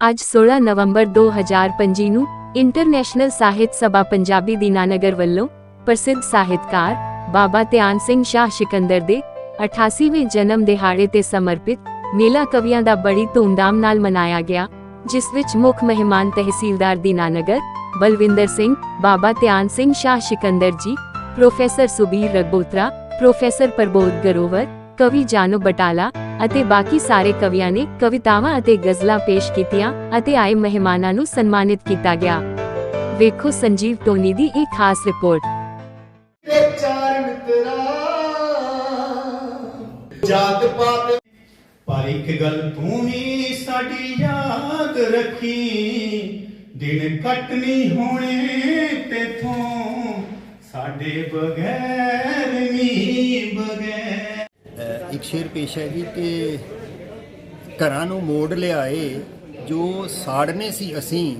ਅੱਜ 16 ਨਵੰਬਰ 2025 ਨੂੰ ਇੰਟਰਨੈਸ਼ਨਲ ਸਾਹਿਤ ਸਭਾ ਪੰਜਾਬੀ ਦੀਨਾਨਗਰ ਵੱਲੋਂ ਪ੍ਰਸਿੱਧ ਸਾਹਿਤਕਾਰ ਬਾਬਾ ਧਿਆਨ ਸਿੰਘ ਸ਼ਾਹ ਸਿਕੰਦਰ ਦੇ 88ਵੇਂ ਜਨਮ ਦਿਹਾੜੇ ਤੇ ਸਮਰਪਿਤ ਮੇਲਾ ਕਵੀਆਂ ਦਾ ਬੜੀ ਧੂਮਧਾਮ ਨਾਲ ਮਨਾਇਆ ਗਿਆ, ਜਿਸ ਵਿੱਚ ਮੁੱਖ ਮਹਿਮਾਨ ਤਹਿਸੀਲਦਾਰ ਦੀਨਾਨਗਰ ਬਲਵਿੰਦਰ ਸਿੰਘ, ਬਾਬਾ ਧਿਆਨ ਸਿੰਘ ਸ਼ਾਹ ਸਿਕੰਦਰ ਜੀ, ਪ੍ਰੋਫੈਸਰ ਸੁਬੀਰ ਰਗਬੋਤਰਾ ਪ੍ਰੋਫੈਸਰ ਪ੍ਰਬੋਧ ਗਰੋਵਰ ਕਵੀ ਜਾਨੂ ਬਟਾਲਾ ਅਤੇ ਬਾਕੀ ਸਾਰੇ ਕਵੀਆਂ ਨੇ ਕਵਿਤਾਵਾਂ ਅਤੇ ਗਜ਼ਲਾਂ ਪੇਸ਼ ਕੀਤੀਆਂ ਅਤੇ ਆਏ ਮਹਿਮਾਨਾਂ ਨੂੰ ਸਨਮਾਨਿਤ ਕੀਤਾ ਗਿਆ। ਵੇਖੋ ਸੰਜੀਵ ਟੋਨੀ ਦੀ ਇੱਕ ਖਾਸ ਰਿਪੋਰਟ। ਤੇ ਚਾਰ ਮਿੱਤਰਾ ਜਾਤ ਪਾਤ ਪਰ ਇੱਕ ਗੱਲ ਤੂੰ ਵੀ ਸਾਡੀ ਯਾਦ ਰੱਖੀ, ਦਿਨ ਕੱਟ ਨਹੀਂ ਹੋਣੇ ਤੇਥੋਂ, ਸਾਡੇ ਬਗੈਰ ਇੱਕ ਸ਼ੇਰ ਪੇਸ਼ ਹੈ ਜੀ ਕਿ ਘਰਾਂ ਨੂੰ ਮੋੜ ਲਿਆਏ ਜੋ ਸਾੜਨੇ ਸੀ ਅਸੀਂ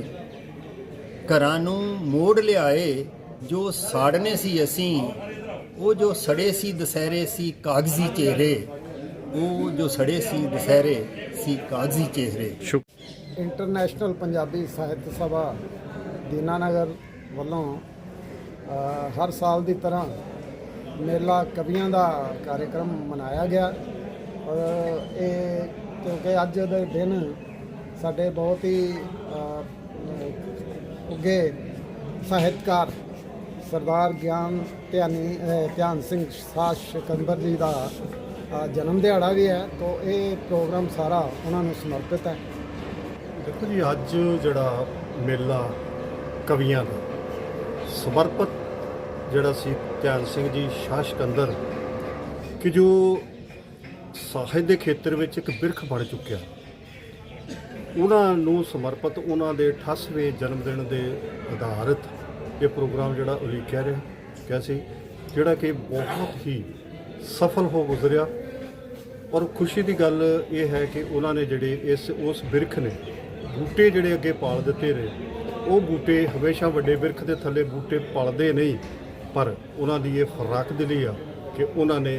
ਘਰਾਂ ਨੂੰ ਮੋੜ ਲਿਆਏ ਜੋ ਸਾੜਨੇ ਸੀ ਅਸੀਂ ਉਹ ਜੋ ਸੜੇ ਸੀ ਦਸਹਿਰੇ ਸੀ ਕਾਗਜ਼ੀ ਚਿਹਰੇ ਉਹ ਜੋ ਸੜੇ ਸੀ ਦਸਹਿਰੇ ਸੀ ਕਾਗਜ਼ੀ ਚਿਹਰੇ। ਇੰਟਰਨੈਸ਼ਨਲ ਪੰਜਾਬੀ ਸਾਹਿਤ ਸਭਾ ਦੀਨਾਨਗਰ ਵੱਲੋਂ ਅ, ਹਰ ਸਾਲ ਦੀ ਤਰ੍ਹਾਂ ਮੇਲਾ ਕਵੀਆਂ ਦਾ ਕਾਰਜਕ੍ਰਮ ਮਨਾਇਆ ਗਿਆ। ਔਰ ਇਹ ਕਿਉਂਕਿ ਅੱਜ ਦੇ ਦਿਨ ਸਾਡੇ ਬਹੁਤ ਹੀ ਅ, ਉੱਘੇ ਸਾਹਿਤਕਾਰ ਸਰਦਾਰ ਗਿਆਨ ਧਿਆਨੀ ਧਿਆਨ ਸਿੰਘ ਸ਼ਾਹ ਸਿਕੰਦਰ ਜੀ ਦਾ ਜਨਮ ਦਿਹਾੜਾ ਵੀ ਹੈ। ਤੋਂ ਇਹ ਪ੍ਰੋਗਰਾਮ ਸਾਰਾ ਉਹਨਾਂ ਨੂੰ ਸਮਰਪਿਤ ਹੈ। ਦੇਖੋ ਜੀ ਅੱਜ ਜਿਹੜਾ ਮੇਲਾ ਕਵੀਆਂ ਦਾ ਸਮਰਪਿਤ ਜਿਹੜਾ ਸੀ ਧਿਆਨ ਸਿੰਘ ਜੀ, ਸ਼ਾਹ ਸਿਕੰਦਰ, ਕਿ ਜੋ ਸਾਹਿਤ ਦੇ ਖੇਤਰ ਵਿੱਚ ਇੱਕ ਬਿਰਖ ਬਣ ਚੁੱਕਿਆ। ਉਹਨਾਂ ਨੂੰ ਸਮਰਪਿਤ, ਉਹਨਾਂ ਦੇ 88ਵੇਂ ਜਨਮ ਦਿਨ ਦੇ ਆਧਾਰਿਤ ਇਹ ਪ੍ਰੋਗਰਾਮ ਜਿਹੜਾ ਉਲੀਕਿਆ ਰਿਹਾ, ਕਿਹਾ ਸੀ, ਜਿਹੜਾ ਕਿ ਬਹੁਤ ਹੀ ਸਫਲ ਹੋ ਗੁਜ਼ਰਿਆ। ਔਰ ਖੁਸ਼ੀ ਦੀ ਗੱਲ ਇਹ ਹੈ ਕਿ ਉਹਨਾਂ ਨੇ ਜਿਹੜੇ ਇਸ, ਉਸ ਬਿਰਖ ਨੇ ਬੂਟੇ ਜਿਹੜੇ ਅੱਗੇ ਪਾਲ ਦਿੱਤੇ ਨੇ, ਉਹ ਬੂਟੇ ਹਮੇਸ਼ਾ ਵੱਡੇ ਬਿਰਖ ਦੇ ਥੱਲੇ ਬੂਟੇ ਪਲਦੇ ਨਹੀਂ। ਪਰ ਉਹਨਾਂ ਦੀ ਇਹ ਫਰਾਕ ਦਿਲੀ ਆ ਕਿ ਉਹਨਾਂ ਨੇ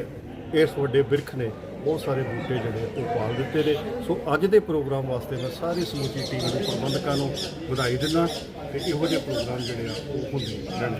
ਇਸ ਵੱਡੇ ਬਿਰਖ ਨੇ ਬਹੁਤ ਸਾਰੇ ਬੂਟੇ ਜਿਹੜੇ ਉਹ ਪਾਲ ਦਿੱਤੇ ਨੇ। ਸੋ ਅੱਜ ਦੇ ਪ੍ਰੋਗਰਾਮ ਵਾਸਤੇ ਮੈਂ ਸਾਰੀ ਸਮੁੱਚੀ ਟੀਮ ਦੇ ਪ੍ਰਬੰਧਕਾਂ ਨੂੰ ਵਧਾਈ ਦਿੰਦਾ ਕਿ ਇਹੋ ਜਿਹੇ ਪ੍ਰੋਗਰਾਮ ਜਿਹੜੇ ਆ ਉਹ ਹੁੰਦੇ ਰਹਿਣ।